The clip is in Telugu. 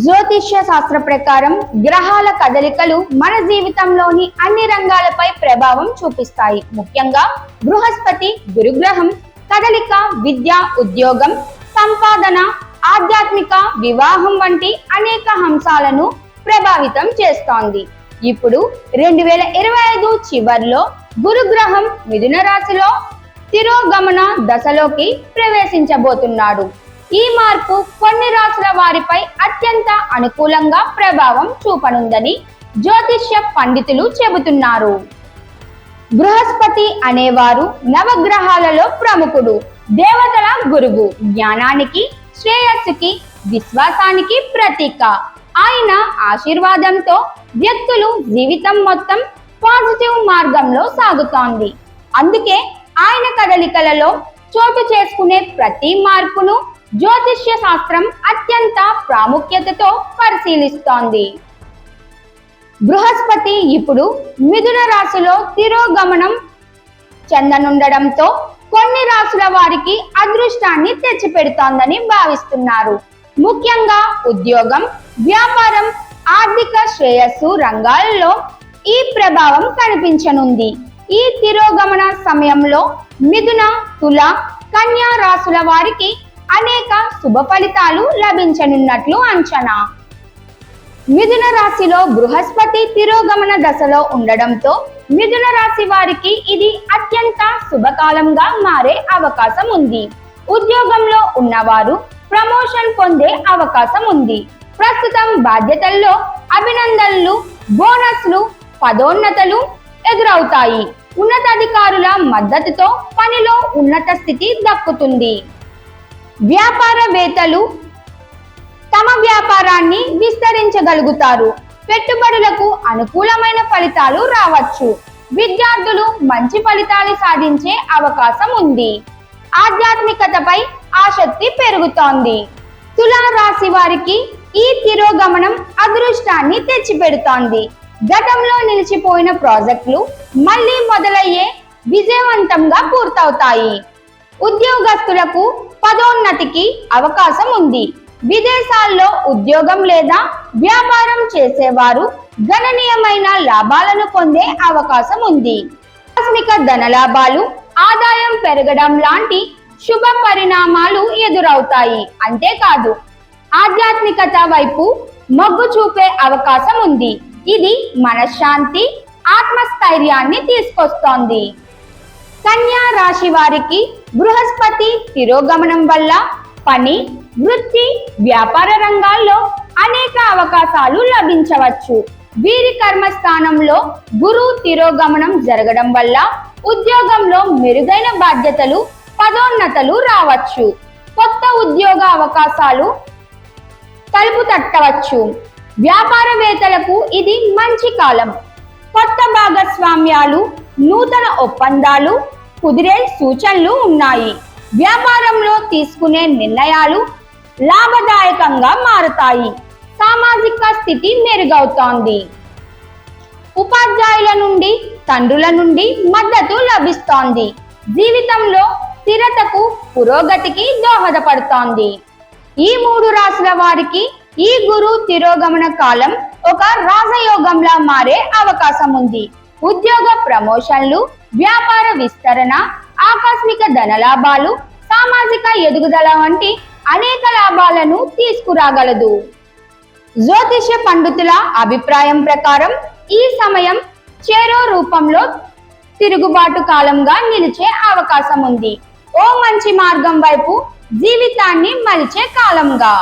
జ్యోతిష్య శాస్త్ర ప్రకారం గ్రహాల కదలికలు మన జీవితంలోని అన్ని రంగాలపై ప్రభావం చూపిస్తాయి. ముఖ్యంగా బృహస్పతి గురుగ్రహం కదలిక విద్య ఉద్యోగం సంపాదన ఆధ్యాత్మిక వివాహం వంటి అనేక అంశాలను ప్రభావితం చేస్తోంది. ఇప్పుడు రెండు వేల ఇరవై ఐదు చివర్లో గురుగ్రహం మిథున రాశిలో తిరోగమన దశలోకి ప్రవేశించబోతున్నాడు. ఈ మార్పు కొన్ని రాసుల వారిపై అత్యంత అనుకూలంగా ప్రభావం చూపనుందని జ్యోతిష్య పండితులు చెబుతున్నారు. బృహస్పతి అనేవారు నవగ్రహాలలో ప్రముఖుడు దేవతల గురువు జ్ఞానానికి శ్రేయస్సుకి విశ్వాసానికి ప్రతీక. ఆయన ఆశీర్వాదంతో వ్యక్తులు జీవితం మొత్తం పాజిటివ్ మార్గంలో సాగుతోంది. అందుకే ఆయన కదలికలలో చోటు చేసుకునే ప్రతి మార్పును జ్యోతిష్య శాస్త్రం అత్యంత ప్రాముఖ్యతతో పరిశీలిస్తోంది. బృహస్పతి ఇప్పుడు మిథున రాశిలో తిరోగమనం చెందనుండడంతో కొన్ని రాసుల వారికి అదృష్టాన్ని తెచ్చిపెడుతోందని భావిస్తున్నారు. ముఖ్యంగా ఉద్యోగం వ్యాపారం ఆర్థిక శ్రేయస్సు రంగాల్లో ఈ ప్రభావం కనిపించనుంది. ఈ తిరోగమన సమయంలో మిథున తుల కన్యా రాసుల వారికి అనేక శుభ ఫలితాలు లభించనున్నట్లు అంచనా. మిథున రాశిలో బృహస్పతి తిరోగమన దశలో ఉండడంతో మిథున రాశి వారికి ఇది అత్యంత శుభకాలంగా మారే అవకాశం ఉంది. ఉద్యోగంలో ఉన్నవారు ప్రమోషన్ పొందే అవకాశం ఉంది. ప్రస్తుతం బాధ్యతల్లో అభినందనలు బోనస్లు పదోన్నతలు ఎదురవుతాయి. ఉన్నతాధికారుల మద్దతుతో పనిలో ఉన్నత స్థితి దక్కుతుంది. వ్యాపారవేత్తలు తమ వ్యాపారాన్ని విస్తరించగలుగుతారు. పెట్టుబడులకు అనుకూలమైన ఫలితాలు రావచ్చు. విద్యార్థులు మంచి ఫలితాలు సాధించే అవకాశం ఉంది. ఆధ్యాత్మికతపై ఆసక్తి పెరుగుతోంది. తులా రాశి వారికి ఈ తిరోగమనం అదృష్టాన్ని తెచ్చిపెడుతోంది. గతంలో నిలిచిపోయిన ప్రాజెక్టులు మళ్ళీ మొదలయ్యే విజయవంతంగా పూర్తవుతాయి. ఉద్యోగస్తులకు పదోన్నతికి అవకాశం ఉంది. విదేశాల్లో ఉద్యోగం లేదా వ్యాపారం చేసేవారు గణనీయమైన లాభాలను పొందే అవకాశం ఉంది. ఆకస్మిక ధనలాభాలు ఆదాయం పెరగడం లాంటి శుభ పరిణామాలు ఎదురవుతాయి. అంతేకాదు ఆధ్యాత్మికత వైపు మొగ్గు చూపే అవకాశం ఉంది. ఇది మనశ్శాంతి ఆత్మస్థైర్యాన్ని తీసుకొస్తోంది. కన్య రాశి వారికి బృహస్పతి తిరోగమనం వల్ల పని వృత్తి వ్యాపార రంగాల్లో అనేక అవకాశాలు లభించవచ్చు. వీరి కర్మస్థానంలో గురు తిరోగమనం జరగడం వల్ల ఉద్యోగంలో మెరుగైన బాధ్యతలు పదోన్నతలు రావచ్చు. కొత్త ఉద్యోగ అవకాశాలు తలుపు తట్టవచ్చు. వ్యాపారవేత్తలకు ఇది మంచి కాలం. కొత్త భాగస్వామ్యాలు నూతన ఒప్పందాలు కుదిరే సూచనలు ఉన్నాయి. వ్యాపారంలో తీసుకునే నిర్ణయాలు లాభదాయకంగా మారుతాయి. సామాజిక స్థితి మెరుగవుతోంది. ఉపాధ్యాయుల నుండి తండ్రుల నుండి మద్దతు లభిస్తోంది. జీవితంలో స్థిరతకు పురోగతికి దోహదపడుతోంది. ఈ మూడు రాశుల వారికి ఈ గురు తిరోగమన కాలం ఒక రాజయోగంలా మారే అవకాశం ఉంది ఉద్యోగ ప్రమోషన్లు వ్యాపార విస్తరణ ఆకస్మిక ధనలాభాలు సామాజిక ఎదుగుదల వంటి అనేక లాభాలను తీసుకురాగలదు. జ్యోతిష పండితుల అభిప్రాయం ప్రకారం ఈ సమయం చేరో రూపంలో తిరుగుబాటు కాలంగా నిలిచే అవకాశం ఉంది ఓ మంచి మార్గం వైపు జీవితాన్ని మలిచే కాలంగా.